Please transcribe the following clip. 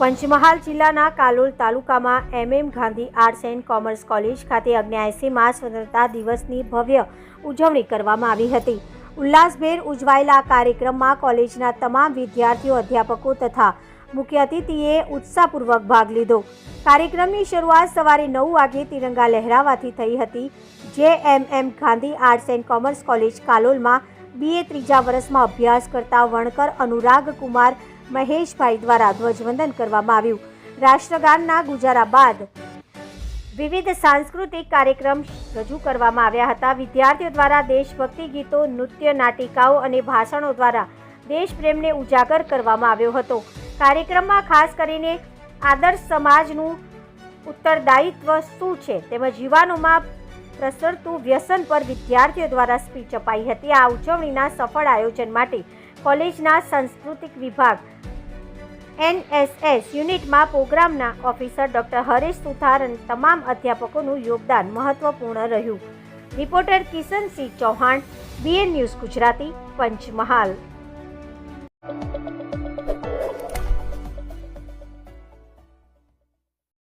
પંચમહાલ જિલ્લાના કાલોલ તાલુકામાં M M Gandhi arts and commerce college ખાતે અગ્યાએસીમાં સ્વતંત્રતા દિવસની ભવ્ય ઉજવણી કરવામાં આવી હતી. ઉલ્લાસભેર ઉજવાયેલા કાર્યક્રમમાં કોલેજના તમામ વિદ્યાર્થીઓ, અધ્યાપકો તથા મુખ્ય અતિથિએ ઉત્સાહપૂર્વક ભાગ લીધો. કાર્યક્રમની શરૂઆત સવારે નવ વાગે તિરંગા લહેરાવાથી થઈ હતી. જે M M Gandhi arts and commerce college કાલોલમાં BA ત્રીજા વર્ષમાં અભ્યાસ કરતા વણકર અનુરાગ કુમાર મહેશભાઈ દ્વારા ધ્વજવંદન કરવામાં આવ્યું. રાષ્ટ્રગાનના ગુજારા બાદ વિવિધ સાંસ્કૃતિક કાર્યક્રમ રજૂ કરવામાં આવ્યા હતા. વિદ્યાર્થીઓ દ્વારા દેશભક્તિ ગીતો, નૃત્ય, નાટિકાઓ અને ભાષણો દ્વારા દેશપ્રેમને ઉજાગર કરવામાં આવ્યો હતો. કાર્યક્રમમાં ખાસ કરીને આદર્શ સમાજનું ઉત્તરદાયિત્વ શું છે તેમજ યુવાનોમાં પ્રસરતું વ્યસન પર વિદ્યાર્થીઓ દ્વારા સ્પીચ અપાઈ હતી. આ ઉજવણીના સફળ આયોજન માટે કોલેજના સાંસ્કૃતિક વિભાગ. એનએસએસ યુનિટમાં પ્રોગ્રામના ઓફિસર ડોક્ટર હરેશ સુથાર અને તમામ અધ્યાપકોનું યોગદાન મહત્વપૂર્ણ રહ્યું. Reporter Kishansinh Chauhan, B N news Gujarati, Panchmahal.